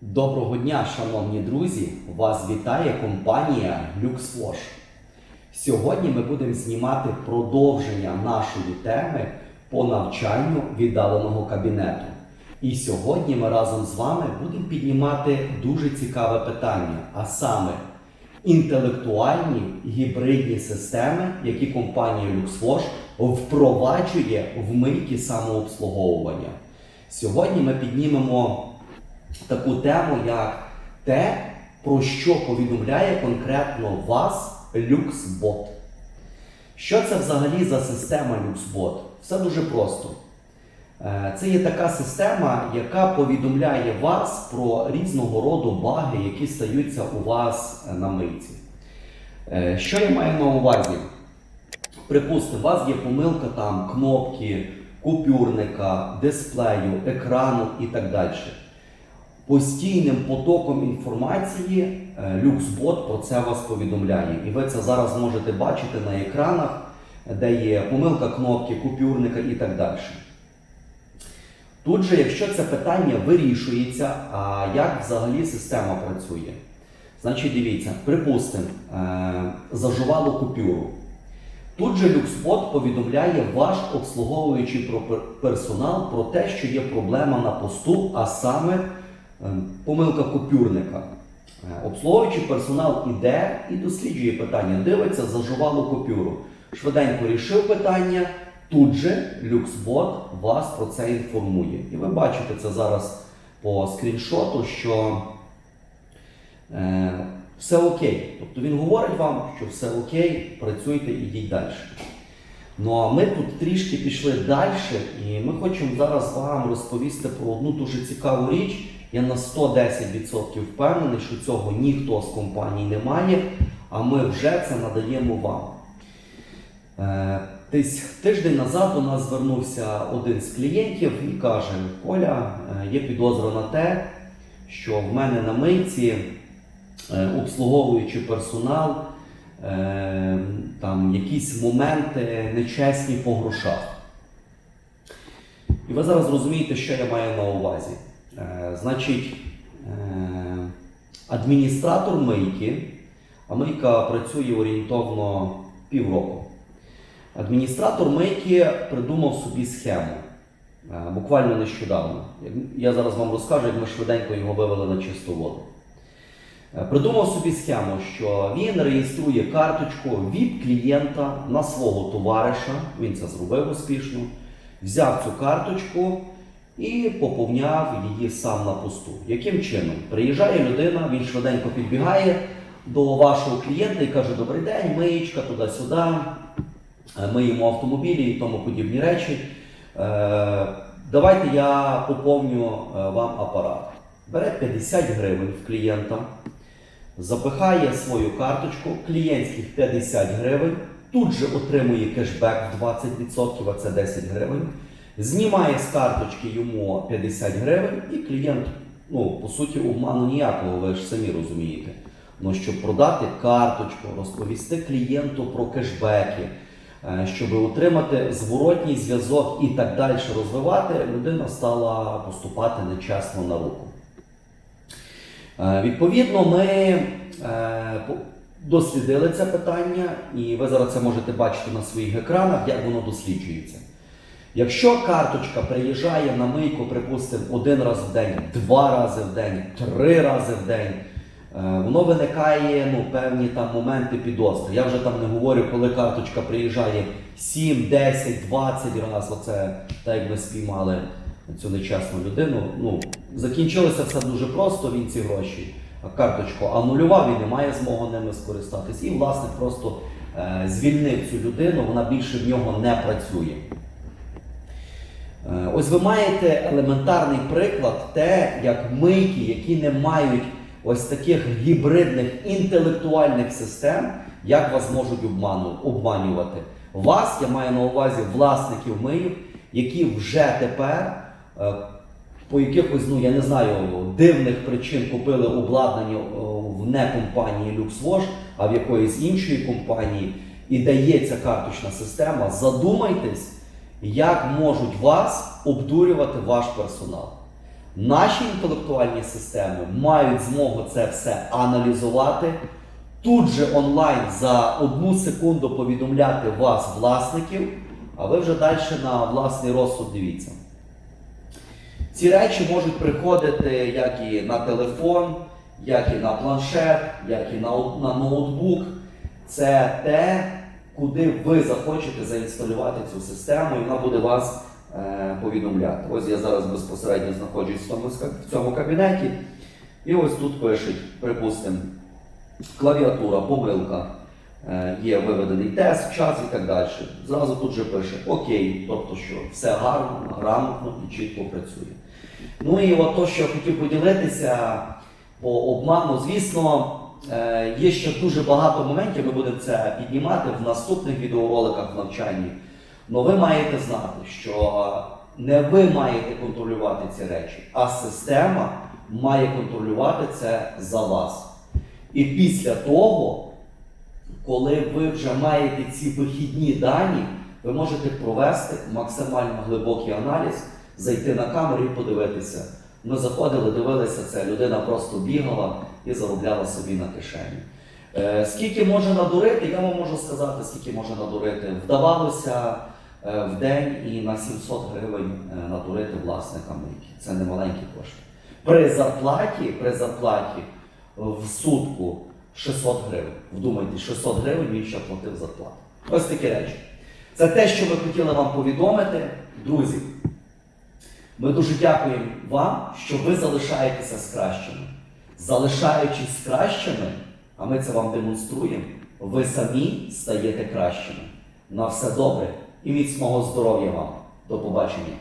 Доброго дня, шановні друзі! Вас вітає компанія LuxWash. Сьогодні ми будемо знімати продовження нашої теми по навчанню віддаленого кабінету. І сьогодні ми разом з вами будемо піднімати дуже цікаве питання, а саме інтелектуальні гібридні системи, які компанія LuxWash впроваджує в мийки самообслуговування. Сьогодні ми піднімемо таку тему, як те, про що повідомляє конкретно вас LuxBot. Що це взагалі за система LuxBot? Все дуже просто. Е, Це є така система, яка повідомляє вас про різного роду баги, які стаються у вас е, на мийці. Е, Що я маю на увазі? Припустимо, у вас є помилка там кнопки, купюрника, дисплею, екрану і так далі. Постійним потоком інформації е, LuxBot про це вас повідомляє. І ви це зараз можете бачити на екранах, де є помилка кнопки, купюрника і так далі. Тут же, якщо це питання вирішується, а як взагалі система працює? Значить, дивіться, припустимо, е, зажувало купюру. Тут же LuxBot повідомляє ваш обслуговуючий персонал про те, що є проблема на посту, а саме е, помилка купюрника. Е, Обслуговуючий персонал іде і досліджує питання, дивиться, зажувало купюру. Швиденько рішив питання, тут же LuxBot вас про це інформує. І ви бачите це зараз по скріншоту, що е, все окей. Тобто він говорить вам, що все окей, працюйте, ідіть далі. Ну а ми тут трішки пішли далі, і ми хочемо зараз вам розповісти про одну дуже цікаву річ. Я на 110% впевнений, що цього ніхто з компаній не має, а ми вже це надаємо вам. Е, Десь тиждень назад до нас звернувся один з клієнтів і каже: Коля, е, є підозра на те, що в мене на мийці е, обслуговуючий персонал, е, там якісь моменти нечесні по грошах. І ви зараз розумієте, що я маю на увазі. Значить, адміністратор мийки, а мийка працює орієнтовно півроку. Адміністратор мийки придумав собі схему. Буквально нещодавно. Я зараз вам розкажу, як ми швиденько його вивели на чисту воду. Е, Придумав собі схему, що він реєструє карточку від клієнта на свого товариша. Він це зробив успішно. Взяв цю карточку і поповняв її сам на посту. Яким чином? Приїжджає людина, він швиденько підбігає до вашого клієнта і каже: Добрий день, миєчка, туди-сюди, миємо автомобілі і тому подібні речі. Е, Давайте я поповню е, вам апарат. Бере 50 гривень в клієнта, запихає свою карточку, клієнтських 50 гривень, тут же отримує кешбек в 20%, а це 10 гривень. Знімає з карточки йому 50 гривень, і клієнт, ну, по суті, обману ніякого, ви ж самі розумієте. Ну, щоб продати карточку, розповісти клієнту про кешбеки, е, щоб отримати зворотній зв'язок і так далі розвивати, людина стала поступати нечесно на руку. Е, Відповідно, ми е, дослідили це питання, і ви зараз це можете бачити на своїх екранах, як воно досліджується. Якщо карточка приїжджає на мийку, припустимо, один раз в день, два рази в день, три рази в день, е, воно виникає ну, певні там моменти підозри. Я вже там не говорю, коли карточка приїжджає 7, 10, 20 разів, оце так як ви спіймали цю нечесну людину. Ну, закінчилося все дуже просто, він ці гроші. Карточку анулював і не має змоги ними скористатись. І, власне, просто е, звільнив цю людину, вона більше в нього не працює. Е, Ось ви маєте елементарний приклад, те, як мийки, які не мають ось таких гібридних інтелектуальних систем, як вас можуть обманювати. Вас, я маю на увазі власників мийок, які вже тепер е, по якихось, ну я не знаю, дивних причин купили обладнання е, в не компанії LuxWash, а в якоїсь іншої компанії. і дається карточна система, задумайтесь, як можуть вас обдурювати ваш персонал. Наші інтелектуальні системи мають змогу це все аналізувати, тут же онлайн за одну секунду повідомляти вас, власників, а ви вже далі на власний розсуд дивіться. Ці речі можуть приходити як і на телефон, як і на планшет, як і на, на ноутбук. Це те, куди ви захочете заінсталювати цю систему, і вона буде вас повідомляти. Ось я зараз безпосередньо знаходжусь в цьому, в цьому кабінеті, і ось тут пишуть, припустимо, клавіатура, помилка, е, є виведений тест, час і так далі. Зразу тут же пише Окей, тобто що все гарно, грамотно і чітко працює. Ну і от то, що я хотів поділитися по обману, звісно, е, є ще дуже багато моментів, ми будемо це піднімати в наступних відеороликах в навчанні. Але ви маєте знати, що не ви маєте контролювати ці речі, а система має контролювати це за вас. І після того, коли ви вже маєте ці вихідні дані, ви можете провести максимально глибокий аналіз, зайти на камеру і подивитися. Ми заходили, дивилися це, людина просто бігала і заробляла собі на кишені. Е, скільки може надурити, я вам можу сказати, скільки може надурити. Вдавалося в день і на 700 гривень е, надурити власника мийки. Це не маленькі кошти. При зарплаті, при зарплаті в сутку 600 гривень. Вдумайтесь, 600 гривень він ще платив зарплату. Ось такі речі. Це те, що ми хотіли вам повідомити. Друзі, ми дуже дякуємо вам, що ви залишаєтеся з кращими. Залишаючись з кращими, а ми це вам демонструємо, ви самі стаєте кращими. На все добре і міцного здоров'я вам. До побачення.